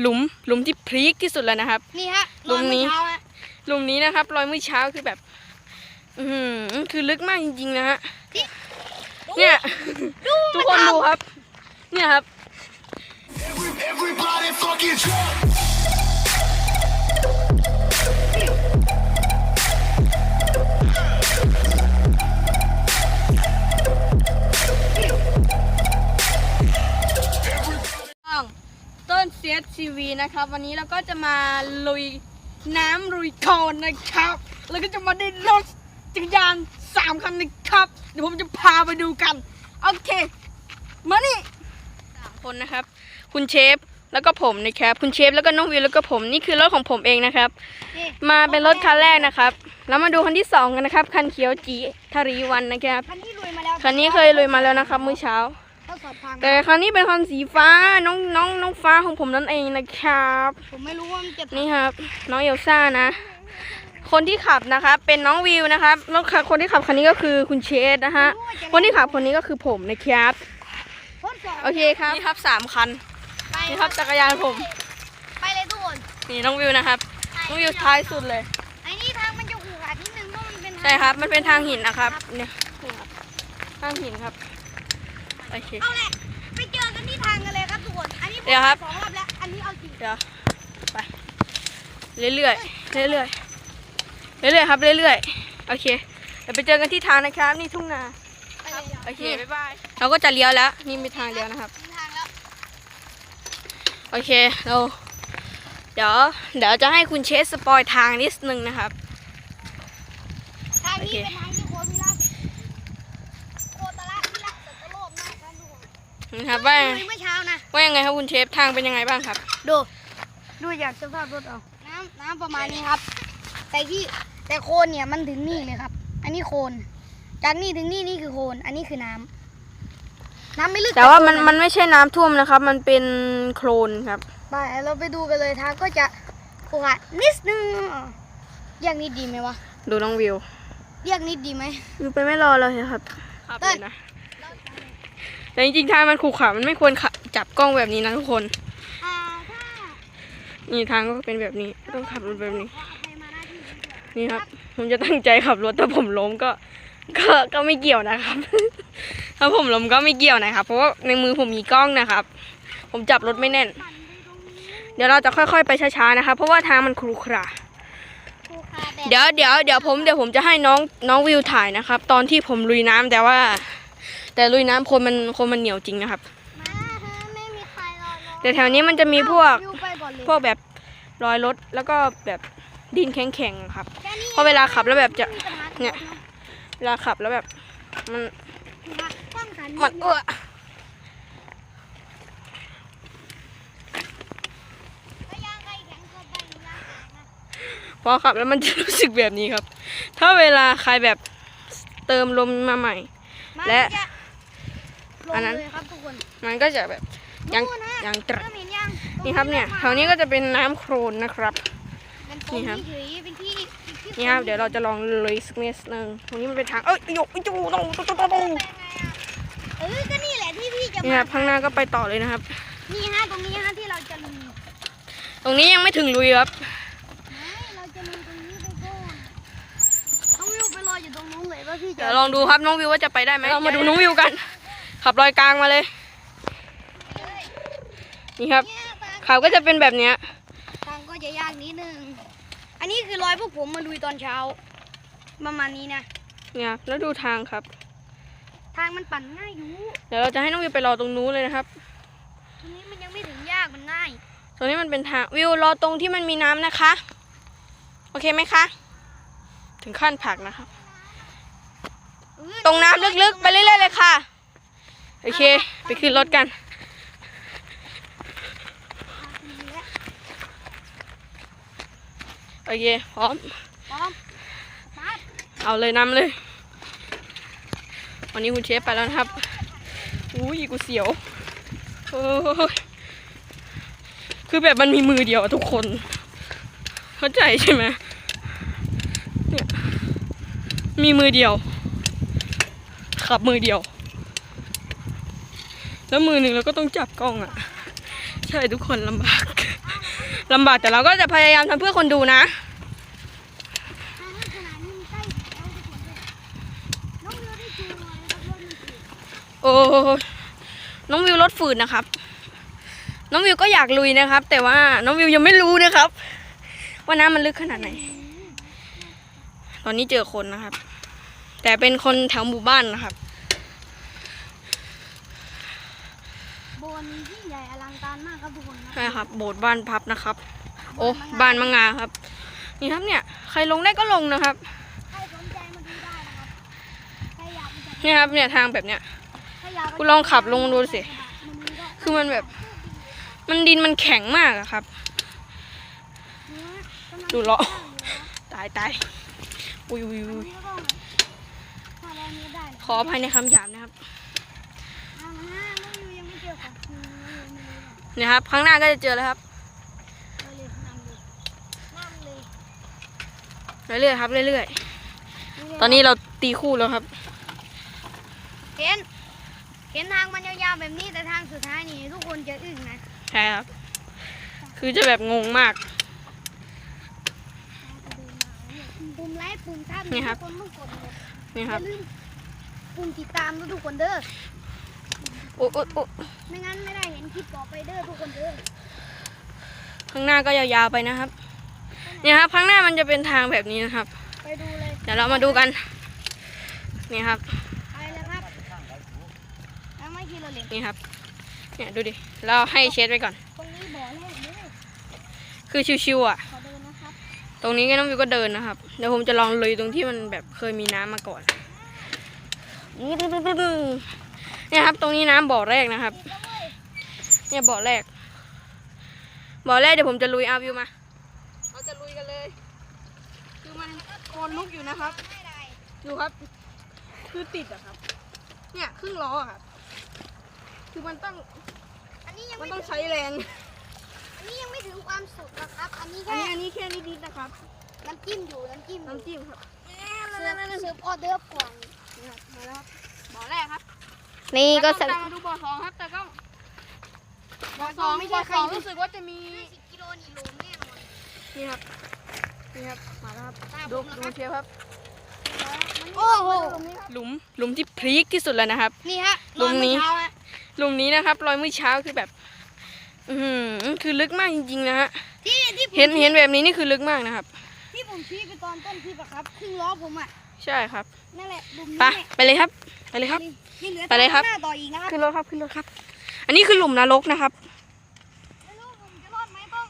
หลุมหลุมที่พลีกที่สุดแล้วนะครับ นี่ฮะตรงนี้อเช้าฮะหลุมนี้นะครับ รอยมื้อเช้าคือแบบ อือหือคือลึกมากจริงๆนะฮะเนี่ยทุกคนดูครับ เนี่ยครับ นเซียทีวีนะครับ วันนี้เราก็จะมาลุยน้ำลุยโคลนนะครับ แล้วก็จะมาได้รถจักรยานสามคันนะครับ เดี๋ยวผมจะพาไปดูกัน โอเค มานี่สามคนนะครับ คุณเชฟแล้วก็ผมนะครับ คุณเชฟแล้วก็น้องวิวแล้วก็ผมนี่คือรถของผมเองนะครับนี่มาเป็นรถคันแรกนะครับ แล้วมาดูคันที่สองกันนะครับคันเขียวจีทารีวันนะครับ คันที่ลุยมาแล้ว คันนี้เคยลุยมาแล้วนะครับมื้อเช้า ทดสอบทางแต่คราวนี้เป็นคันสีฟ้าน้องน้องน้องฟ้าของผมนั่นเองนะครับ ผมไม่รู้ว่ามันจะนี่ครับ น้องเอลซ่านะ คนที่ขับนะครับ เป็นน้องวิวนะครับแล้วคนที่ขับคันนี้ก็คือคุณเชษนะฮะคนที่ขับคนนี้ก็คือผมนะครับทดสอบโอเคครับนี่ครับสามคันไปนี่ครับจักรยานผม ไปเลยทุกคนนี่น้องวิวนะครับน้องวิวท้ายสุดเลยไอ้นี่ทางมันจะขู่ขาดนิดนึงเพราะมันเป็นทางใช่ครับ มันเป็นทางหินนะครับเนี่ยนี่ครับทางหินครับ โอเค เอาแหละไปเจอกันที่ทางกันเลยครับทุกคน อันนี้ผมเดี๋ยวครับ สองรอบแล้ว อันนี้เอาจริงเดี๋ยวไป เรื่อยๆเรื่อยๆเรื่อยๆครับเรื่อยๆโอเคเดี๋ยวไปเจอกันที่ทางนะครับนี่ทุ่งนาไปเลยโอเคบ๊ายบายเราก็จะเลี้ยวแล้ว นี่มีทางเลี้ยวนะครับถึงทางแล้ว โอเคเราเดี๋ยวเดี๋ยวจะให้คุณเชสสปอยทางนิดนึงนะครับ ทางนี้โอเคเป็นทางที่โคตรวิลักโคตรละวิลักสัตว์โลกมากครับทุก คนนะครับว่าลุยเมื่อเช้านะว่ายังไงครับคุณเชฟทางเป็นยังไงบ้างครับ ดู ดูจากสภาพรถเอาน้ำน้ำประมาณนี้ครับ แต่ที่แต่โคลนเนี่ยมันถึงนี่เลยครับ อันนี้โคลนจากนี่ถึงนี่นี่คือโคลนอันนี้คือน้ำน้ำไม่ลึกแต่ว่ามันโคลมันไม่ใช่น้ำท่วมนะครับ มันเป็นโคลนครับไปเราไปดูกันเลยทางก็จะขรุขระนิดนึงเรียกนิดดีไหมวะ ดูน้องวิว เรียกนิดดีไหมวิวไปไม่รอเลยครับครับเต้เลยยนะ แต่จริงๆทางมันขรุขระมันไม่ควรขับจับกล้องแบบนี้นะทุกคน อ่าถ้านี่ทางก็เป็นแบบนี้ ต้องขับรถแบบนี้ขออภัยมาหน้าที่นี้ด้วยนี่ครับ ผมจะตั้งใจขับรถถ้าผมล้มก็ ก็ก็ไม่เกี่ยวนะครับ ถ้าผมล้มก็ไม่เกี่ยวนะครับ เพราะว่าในมือผมมีกล้องนะครับ ผมจับรถไม่แน่นเดี๋ยวเราจะค่อยๆไปช้าๆนะครับเพราะว่าทางมันขรุขระ ครูคาแบบเดี๋ยวเดี๋ยวเดี๋ยวผมเดี๋ยวผมจะให้น้องน้องวิวถ่ายนะครับ ตอนที่ผมลุยน้ำแต่ว่า แต่ลุยน้ำคนมันคนมันเหนียวจริงนะครับมาเถอะไม่มีใครรอรอแต่แถวนี้มันจะมีพวกวิวไปก่อนเลยพวกแบบรอยรถแล้วก็แบบดินแข็งๆอะครับ แค่นี้เพราะเวลาขับแล้วแบบจะไม่มีปัญหาเนี่ย เวลาขับแล้วแบบ มันป้องกันมันเออถ้ายางใครแข็งเกินไปหรือยางแข็งนะพอขับแล้วมันจะรู้สึกแบบนี้ครับ ถ้าเวลาใครแบบเติมลมมาใหม่ มันและจลง อันนั้นเลยครับทุกคนมันก็จะแบบยังนู่นนะยังตรัเริ่ดมเห็นยังนี่ครับเนี่ยแถวนี้ก็จะเป็นน้ำโครนนะครับเป็นนี่นี่ครับ เฉยๆเป็นที่ที่นี่ครับเดี๋ยวเราจะลองเลยสักนิดนึงตรงนี้มันเป็นทางเอ้ยโยกจูต้องต้องต้องต้องไปไงอะเออก็นี่แหละที่พี่จะนี่มาครับข้างหน้าก็ไปต่อเลยนะครับ นี่ฮะตรงนี้ฮะที่เราจะลุยตรงนี้ยังไม่ถึงลุยครับ ไม่เราจะลุยตรงนี้ไปก่อนน้องวิวไปรออยู่ตรงนู้นเลยว่าพี่จะเดี๋ยวลองดูครับน้องวิวว่าจะไปได้ไหมเรามาดูน้องวิวกัน ขับรอยกลางมาเลย นี่ครับเนี่ยทางขับก็จะเป็นแบบเนี้ย ทางก็จะยากนิดนึง อันนี้คือรอยพวกผมมาลุยตอนเช้า ประมาณนี้นะ เนี่ยครับแล้วดูทางครับ ทางมันปั่นง่ายอยู่เดี๋ยวเราจะให้น้องวิวไปรอตรงนู้นเลยนะครับ ตรงนี้มันยังไม่ถึงยากมันง่าย ตรงนี้มันเป็นทางวิวรอตรงที่มันมีน้ำนะคะ โอเคไหมคะ ถึงขั้นผลักนะครับเออตรงน้ำลึกๆ ไปเรื่อยๆเลยค่ะ โอเค ไปขึ้นรถกัน โอเค พร้อม พร้อมสตาร์ทเอาเลยนำเลย วันนี้คุณเชฟไปแล้วนะครับ อุ้ยกูเสียวโอ้ยคือแบบมันมีมือเดียวอะทุกคน เข้าใจใช่ไหมเนี่ย มีมือเดียว ขับมือเดียว แล้วมือหนึ่งเราก็ต้องจับกล้องอะ่ะ ใช่ทุกคนลำบากลำบากแต่เราก็จะพยายามทำเพื่อคนดูนะโอ้น้องวิวรถฝืนนะครับ น้องวิวก็อยากลุยนะครับ แต่ว่าน้องวิวยังไม่รู้นะครับ ว่าน้ำมันลึกขนาดไหน ตอนนี้เจอคนนะครับ แต่เป็นคนแถวหมู่บ้านนะครับนยิ่งใหญ่อลังการมากครับทุกคนนะ ใช่ครับ โบสถ์บ้านพับนะครับ โอ้บ้านมังงาครับ นี่ครับเนี่ย ใครลงได้ก็ลงนะครับใครสนใจมาดูได้นะครับใครอยากมาจัดเนี่ยครับเนี่ยทางแบบเนี้ยใครอยากมาคุณลองขับลงดูสิมันมีก็คือมันแบบ มันดินมันแข็งมากอะครับเนี่ยกำลังดูล้อสร้างอยู่นะตายตายอุ้ยอุ้ยอุ้ยนี่ก็ต้องถ้าเรานี้ได้นะขออภัยในคำหยาบนะครับ นี่ยครับข้างหน้าก็จะเจอแล้วครับเอาเลยนำเลยนำเลยเรื่อยๆครับเรื่อยๆตอนนี้เราตีคู่แล้วครับเห็นเห็นทางมันยาวๆแบบนี้แต่ทางสุดท้ายนี่ทุกคนจะอึ้งนะใช่ครับ คือจะแบบงงมากปุ่มไลค์ปุ่มทับนี่ครับทุกคนต้องกดหมดนี่อครับย่าลืมปุ่มติดตามด้วยทุกคนเด้อ โอ้โอ้โอ้ไม่งั้นไม่ได้เห็นคลิปต่อไปเด้อทุกคนเด้อข้างหน้าก็ยาวๆไปนะครับ เนี่ยครับ ข้างหน้ามันจะเป็นทางแบบนี้นะครับ ไปดูเลยเดี๋ยวเรามาดูกัน นี่ครับ ไปเลยครับแล้วไม่ทีละเล็กนี่ครับ เนี่ยดูดิ เราให้เช็ดไว้ก่อน ตรงนี้บ่อแรกเด้อคือชิวๆอะ ขอเดินนะครับตรงนี้ก็น้องวิวก็เดินนะครับ เดี๋ยวผมจะลองลุยตรงที่มันแบบเคยมีน้ำมาก่อน เนี่ยครับ ตรงนี้น้ำบ่อแรกนะครับ เนี่ยบ่อแรก บ่อแรกเดี๋ยวผมจะลุยเอาวิวมาเราจะลุยกันเลย คือมันโคนลุกอยู่นะครับไม่ได้ดูครับ คือติดอะครับ เนี่ยครึ่งล้ออะครับ คือมันต้องอันนี้ยังมันไม่ต้องถึงใช้แรง อันนี้ยังไม่ถึงความสุขนะครับ อันนี้อันแค่นี้อันนี้แค่นิดๆนะครับ น้ำจิ้มอยู่น้ำจิ้มอยู่น้ำจิ้มครับเสิร์ฟเสิร์ฟออเดอร์ก่อนนี่ครับมาแล้วครับบ่อแรกครับ นี่ก็ตามมาดูบ่อสองครับแต่ก็บ่อสองไม่บ่ใช่อใครสองรู้สึกว่าจะมีสิบกิโลนี่หลุมแน่นอนนี่ครับนี่ครับมาแล้วครับตามดูผมดูนะครับเชฟครับโอ้โหหลุมหลุมที่พลีกที่สุดแล้วนะครับนี่ฮะหลุมนี้รอยเท้าฮะหลุมนี้นะครับ รอยมื้อเช้าคือแบบ อือหือคือลึกมากจริงๆนะฮะที่ที่ผมเห็นเห็นแบบนี้นี่คือลึกมากนะครับ ที่ผมชี้ไปตอนต้นคลิปอะครับครึ่งล้อผมอะใช่ครับนั่นแหละหลุมนี้ไปแหละไปเลยครับ ไปเลยครับ นี่เหลือไปเลยครับทางหน้าต่ออีกนะครับขึ้นรถครับขึ้นรถครับ อันนี้คือหลุมนรกนะครับ ไม่รู้ผมจะรอดไหมต้อง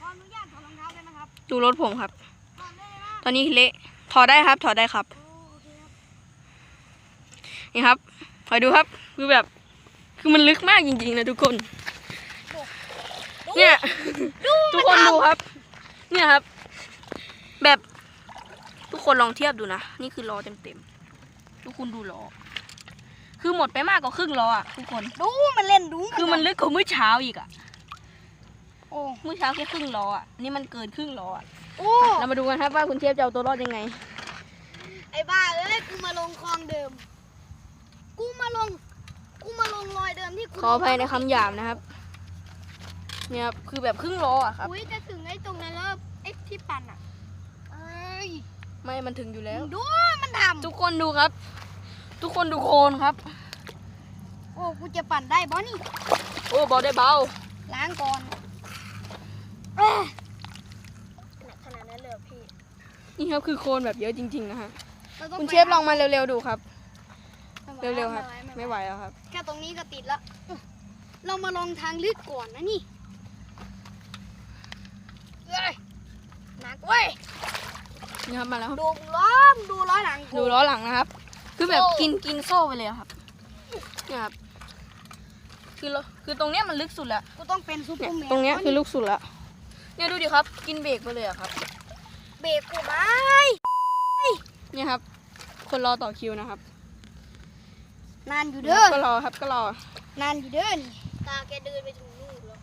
ขออนุญาตถอดรองเท้าเลยนะครับดูรถผมครับ ถอดได้เลยนะตอนนี้เละถอดได้ครับ ถอดได้ครับ โอ้โอเคครับนี่ครับคอยดูครับ คือแบบ คือมันลึกมากจริงๆนะทุกคน เนี่ยทุกคนดูครับ เนี่ยครับ แบบทุกคนลองเทียบดูนะ นี่คือล้อเต็มๆ ทุกคนดูล้อคือหมดไปมากกว่าครึ่งล้ออะทุกคน ดูมันเล่นดูคือมันลึกกว่าเมื่อเช้าอีกอะโอ้เมื่อเช้าแค่ครึ่งล้ออะนี่มันเกินครึ่งล้ออะโอ้เรามาดูกันครับว่าคุณเชฟจะเอาตัวรอดยังไง ไอ้บ้าเอ้ยกูมาลงคลองเดิม กูมาลง กูมาลงรอยเดิมที่กูขออภัยในคำหยาบนะครับ เนี่ยครับคือแบบครึ่งล้ออะครับ อุ้ยจะถึงไอ้ตรงนั้นแล้วไอ้ที่ปั่นอะเอ้ย ไม่มันถึงอยู่แล้ว ดูมันทำทุกคนดูครับ ทุกคนดูโคนครับ โอ้กูจะปั่นได้บอนี่ โอ้เบาได้เบา ล้างก่อนเอ้ยหนักขนาดนั้นเลยเหรอพี่ นี่ครับคือโคนแบบเยอะจริงๆนะฮะ ราต้องคุณไปเชฟลองมาเร็วๆดูครับไม่ไหเร็วๆครับ ไม่ไม่ไหไหววแล้วครับ แค่ตรงนี้ก็ติดแล้วอื้อเรามาลงทางลึกก่อนนะนี่เอ้ยหนักเว้ย นี่ครับมาแล้วครับดูล้อมดูล้อหลังกู ดูล้อหลังนะครับ คือแบบโอ้กินกินโซ่ไปเลยอะครับเนี่ยครับคือเราคือตรงเนี้ยมันลึกสุดแล้วกูต้องเป็นซูเปเนี่อยร์แมนตรงเนี้ยบอคือลึกสุดแล้วเนี่ยดูดิครับ กินเบรกไปเลยอะครับ เบรกกูไหมเนี่ยครับ คนรอต่อคิวนะครับนานอยู่เด้อก็รอครับก็รอนานอยู่เด้อนี่ตาแกเดินไปถึงนู่นแล้ว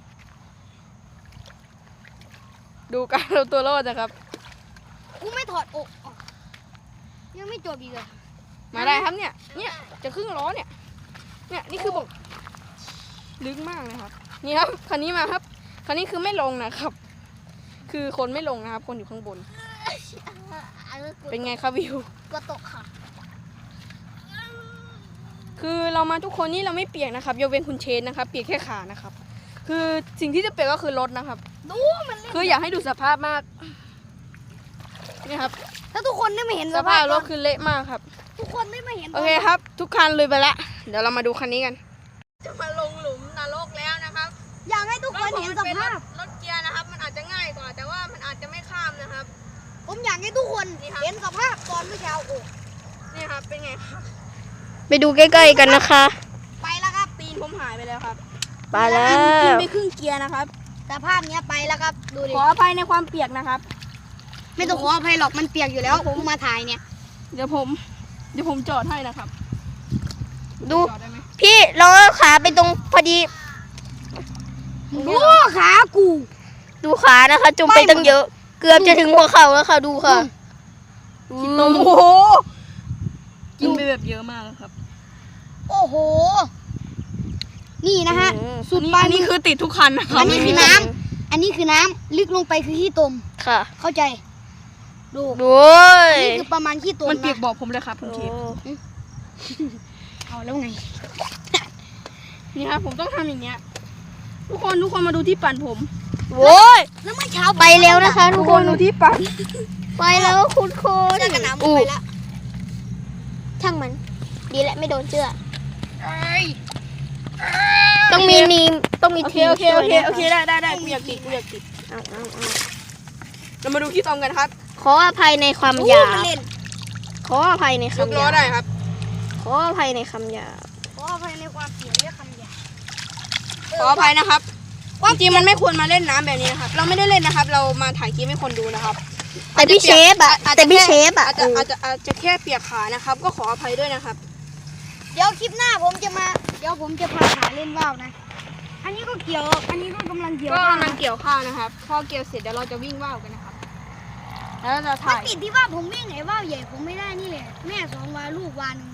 ดูการเราตัวรอดนะครับ กูไม่ถอดอกออกยังไม่จบอีกเหรอมาได้ครับเนี่ย เนี่ยจะครึ่งล้อเนี่ย เนี่ยนี่คือบอกลึกมากเลยครับ นี่ครับคันนี้มาครับคราวนี้คือไม่ลงนะครับ คือคนไม่ลงนะครับ คนอยู่ข้างบน เป็นไงครับวิวกลัวตกค่ะ คือเรามาทุกคนนี่เราไม่เปียกนะครับยกเว้นคุณเชนนะครับ เปียกแค่ขานะครับ คือสิ่งที่จะเปียกก็คือรถนะครับ ดูมันเล่นคืออยากให้ดูสภาพมาก นี่ครับ ถ้าทุกคนได้มาเห็นสภาพรถตอนคือเละมากครับ ทุกคนได้มาเห็นตโอนเคครับ ทุกคันเลยไปละเดี๋ยวเรามาดูคันนี้กัน จะมาลงหลุมนรกแล้วนะครับ อยากให้ทุกคนเห็นสภาพรถเกียร์นะครับ มันอาจจะง่ายกว่า แต่ว่ามันอาจจะไม่ข้ามนะครับ ผมอยากให้ทุกคนนี่ครับเห็นสภาพตอนเมื่อเช้าโอ้นี่ครับเป็นไงครับไปดูใกล้ๆกันนะคะ ไปแล้วครับตีนผมหายไปแล้วครับไปแล้กินวไปครึ่งเกียร์นะครับสภาพเนี้ยไปแล้วครับ ดูดิขออภัยในความเปียกนะครับ ไม่ต้องขออภัยหรอกมันเปียกอยู่แล้ว ผมมาถ่ายเนี่ย เดี๋ยวผม เดี๋ยวผมจอดให้นะครับดู จอดได้ไหมพี่ลองเอาขาไปตรงพอดี ดูขากูดูขานะคะ จุ่มไปตั้งเยอะ เกือบจะถึงหัวเข่าแล้วค่ะ ดูค่ะกินนมโอ้โหกินไปแบบเยอะมากครับโอ้โห นี่นะฮะอืมสุดนี่ปลายอันนี้คือติดทุกคันนะครัอับนนี้คือน้ำอันนี้คือน้ำลึกลงไปคือขี้ตม ค่ะ เข้าใจ ดูดูอันนี้คือประมาณขี้ตมมันเปียกนะบอกผมเลยครับคุณเชฟเอาแล้วไง นี่ครับผมต้องทำอย่างเงี้ย ทุกคนทุกคนมาดูที่ปั่นผมโว้ยแล้วเมื่อเช้าไปแล้วนะคะทุทุกกคคนนดูที่ปั่นไปแล้วคุณโคนเสื้อกันหนาวหมดไปแล้วช่างมัน ดีแหละไม่โดนเชือกเอ้ยต้องมีนีมต้องมีโอเคทีมโอเคช่โอวยเคนะโอเคคะได้ได้ได้กูอยากติดกูอยากติดเอาเอาเอาเรามาดูที่ตอมกันครับ ขออภัยในความอู้หยามันบเล่นขออภัยในยกคำหล้อยาบได้ครับ ขออภัยในคำหยาบขออภัยในความเสียงเรียกคำหยาบขออภัยนะครับจริงๆมันไม่ควรมาเล่นน้ำแบบนี้นะครับ เราไม่ได้เล่นนะครับ เรามาถ่ายคลิปให้คนดูนะครับ แต่พี่เชฟอะอาจจะแต่พี่แค่เชฟอะอาจจะอาจจะอาจจะแค่เปียกขานะครับ ก็ขออภัยด้วยนะครับ เดี๋ยวคลิปหน้าผมจะมา เดี๋ยวผมจะพาหาเล่นว่าวนะ อันนี้ก็เกี่ยว อันนี้ก็กำลังเกี่ยวก็กำลังเกี่ยวข้าวนะครับ พอเกี่ยวเสร็จเดี๋ยวเราจะวิ่งว่าวกันนะครับ แล้วเรามันถ่าย ติดที่ว่าผมวิ่งไงว่าวใหญ่ผมไม่ได้นี่แหละ แม่สองวาลูกวาหนง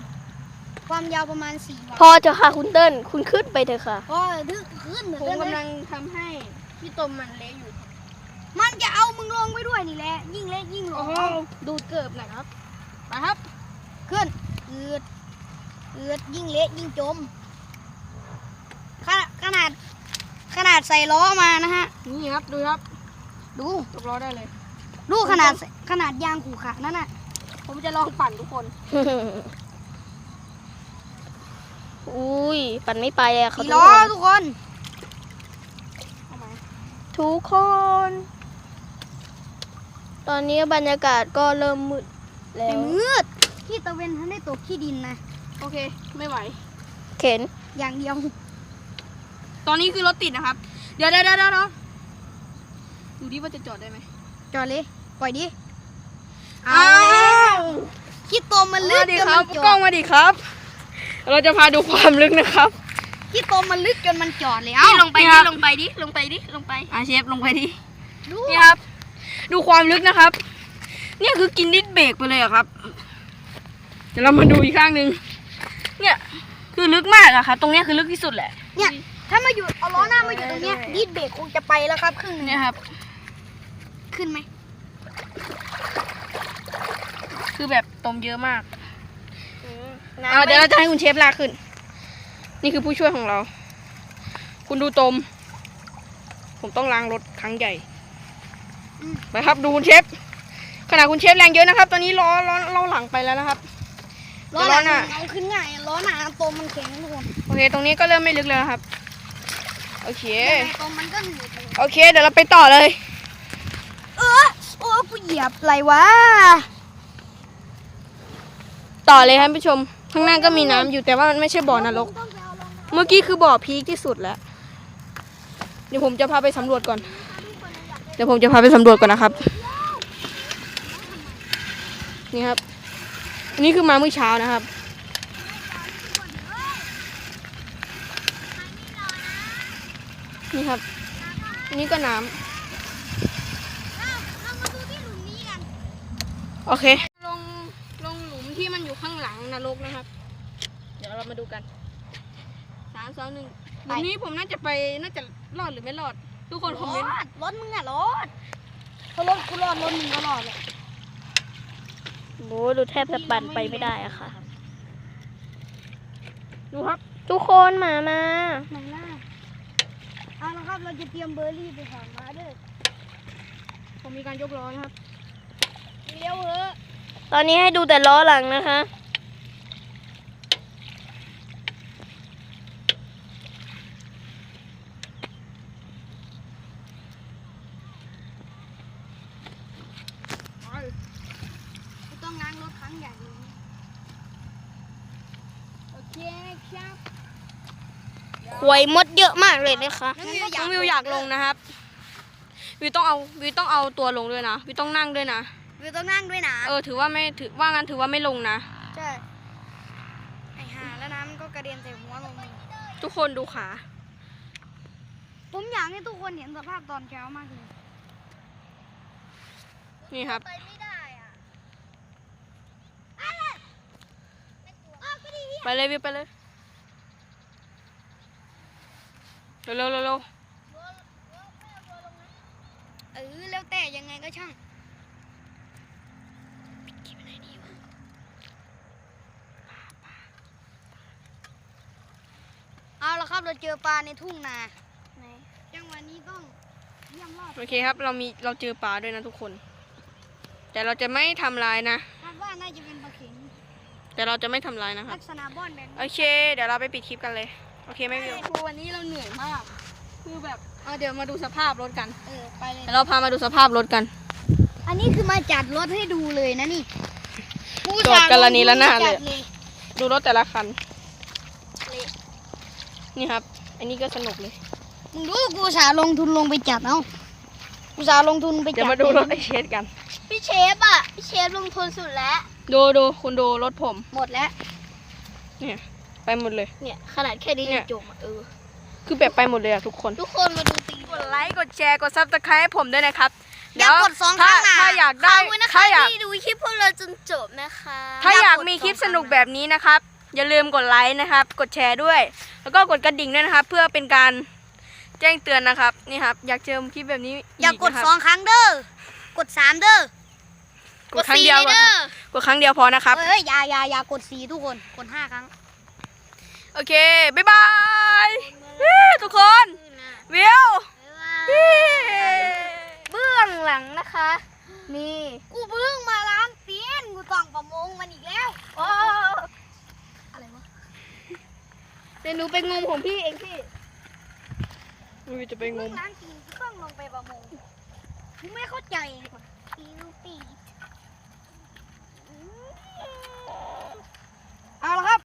ความยาวประมาณสี่วาพอจะค่ะคุณเติ้ลคุณขึ้นไปเถอะค่ะพอทึกขึ้นเหมือนผมกันกำเลลัยงทำให้พี่ตมมันเละอยู่มันจะเอามึงลงไปด้วยนี่แหละ ยิ่งเล็กยิ่งหลโอ้งโหดูดเกิบหน่อยครับไปครับ ขึ้นอืดอืดยิ่งเละยิ่งจมขนาดขนาดขนาดใส่ล้อมานะฮะ นี่ครับ ดูครับ ดูยกล้อได้เลย ดูขนาดขนาดยางขู่ขานั่นน่ะ ผมจะลองปั่นทุกคน อุ้ยปั่นไม่ไปอะค่ะสี่ทุกล้อคนทุกคนเอามาทุกคน ตอนนี้บรรยากาศก็เริ่มมืดแล้แต่ว มืดที่ตะเวนทันได้ตกขี้ดินนะ โอเค ไม่ไหว เข็น อย่างเดียวตอนนี้คือรถติดนะครับ เดี๋ยวเดี๋ยวเดี๋ยวเดี๋ยวดูดิว่าจะจอดได้ไหมจอดเลย ปล่อยดิอ้าวขี้ตัวมันลึกมาดิจนครัมับนจกล้อองดมาดิครับ เราจะพาดูความลึกนะครับขี้ตัวมันลึกจนมันจอดเลยนี่เอ้าลงไปดิลงไปดิ ลงไปดิ ลงไปอะเชฟลงไปดิดูนี่ครับ ดูความลึกนะครับ เนี่ยคือกินดิสเบรกไปเลยอะครับ เดี๋ยวเรามาดูอีกข้างหนึ่งเนี่ยคือลึกมากอะครับตรงเนี้ยคือลึกที่สุดแหละ เนี่ย ถ้ามาอยู่เอาล้อหน้ามาอยู่ตรงเนี้ยดีดเบรกคงจะไปแล้วครับครึ่งหนึงเนี่ยครับ ขึ้นไหม คือแบบตมเยอะมากน้ำอ่าเดี๋ยวเราจะให้คุณเชฟลากขึ้น นี่คือผู้ช่วยของเรา คุณดูตม ผมต้องล้างรถครั้งใหญ่ ไปครับดูคุณเชฟ ขนาดคุณเชฟแรงเยอะนะครับ ตอนนี้ล้อล้อล้อหลังไปแล้วนะครับ ล้อล้อหหน้าน้าเอาขึ้นง่ายล้อหน้าตัวมันแข็งทุกคน โอเค ตรงนี้ก็เริ่มไม่ลึกแล้วนะครับ โอเคยังไงตัวมันก็หนืดเลยโอเค เดี๋ยวเราไปต่อเลย เออ โอ้กูเหยียบอะไรวะ ต่อเลยครับผู้ชม ข้างหน้าก็มีน้ำอยู่แต่ว่ามันไม่ใช่บ่อนรกต้องไปเอาลงนะเมื่อกี้คือบ่อพีคที่สุดแล้วเดี๋ยวผมจะพาไปสำรวจก่อน เดี๋ยวผมจะพาไปสำรวจก่อนนะครับ นี่ครับ อันนี้คือมาเมื่อเช้านะครับ นี่ครับอันนี้ก็น้ำ เรามาดูที่หลุมนี้กัน โอเค ลงลงหลุมที่มันอยู่ข้างหลังนรกนะครับ เดี๋ยวเรามาดูกันสามสองหนึ่งหลุมนี้ผมน่าจะไปน่าจะรอดหรือไม่รอด ทุกคนครอมเมนต์ถรถมึงอะรถถ้ารถกูรอดรถมึงก็รอดเลยโอ้ดูแทบจะปั่นไปไม่ได้อะค่ะ ดูครับ ทุกคนมามาไหนล่ะเอาละครับเราจะเตรียมเบอร์รี่ไปฝากมาเด้อผมมีการยกล้อนะครับเร็วเหอะ ตอนนี้ให้ดูแต่ล้อหลังนะคะกูต้องล้างรถครั้งใหญ่เลยโอเคนะครับควยมดเยอะมากเลยนะคะน้องน้องวิวอยากลงนะครับ วิวต้องเอาวิวต้องเอาตัวลงด้วยนะ วิวต้องนั่งด้วยนะ วิวต้องนั่งด้วยนะ เออถือว่าไม่ถือว่างั้นถือว่าไม่ลงนะ ใช่ ไอ้ห่าแล้วน้ำมันก็กระเด็นใส่หัวลงมาทุกคนดูขา ผมอยากให้ทุกคนเห็นสภาพตอนเช้ามากเลย นี่ครับ ไปไม่ได้อะอะไรอ้าวก็ดีไปเลยวิวไปเลย เร็วเร็วเร็วเร็วเออแล้วแต่ยังไงก็ช่างเอาละ ครับเราเจอปลาในทุ่งนาจังหวะนี้ต้องเยี่ยมรอบโอเคครับ เรามีเราเจอปลาด้วยนะทุกคน แต่เราจะไม่ทำลายนะ คาดว่าน่าจะเป็นปลาเข็งแต่เราจะไม่ทำลายนะครับลักษณะบ้อนแบบโอนี้เค เดี๋ยวเราไปปิดคลิปกันเลย โอเคไหมวิวคือวันนี้เราเหนื่อยมาก คือแบบเอาเดี๋ยวมาดูสภาพรถกันเออไปเลย เดี๋ยวเราพามาดูสภาพรถกัน อันนี้คือมาจัดรถให้ดูเลยนะนี่ผู้จอดกันละนี้ละหน้าเลย จัดดูรถแต่ละคัน นี่ครับ อันนี้ก็สนุกเลยมึงดูกูอุตสาห์ลงทุนลงไปจัดเอากูอุตสาห์ลงทุนไปจัดเดี๋ยวมาดูรถไอเชสกัน พี่เชฟอะ พี่เชฟลงทุนสุดแล้ว ดูดูคุณดูรถผม หมดแล้ว เนี่ยไปหมดเลย เนี่ยขนาดแค่นี้เนี่ยังยจมอะเออ คือแบบไปหมดเลยอะทุกคน ทุกคนมาดูตีกดไลค์กดแชร์กดซับสไครต์ให้ผมด้วยนะครับอย่ากดสองคถ้ารั้งนะถ้าอยากได้ขอบคุณนะคะถ้าอยากที่ดูคลิปพวกเราจนจบนะคะ ถ้าอยากมีคลิปสนุกแบบนี้นะครับ อย่าลืมกดไลค์นะครับ กดแชร์ด้วย แล้วก็กดกระดิ่งด้วยนะครับ เพื่อเป็นการแจ้งเตือนนะครับ นี่ครับ อยากเจอคลิปแบบนี้อย่ากดนะครับสองครั้งเด้อ กดสามเด้อ กดครั้งเดียวกดสี่เลยเด้อกดครั้งเดียวพอนะครับ เอ้ยอย่าอย่าอย่ากดสีทุกคน กดห้าครั้ง โอเค บ๊ายบายทุกคนวิวเบื้องหลังนะคะ นี่ กูเพิ่งมาล้างเตียน กูต้องประมงมันอีกแล้ว โอ้อะไรวะเดี๋หนูไปงมของพี่เองพี่หนูจะไปงม น้ำจีก็ต้องลงไปประมงกูไม่เข้าใจเปีปี เอาละครับ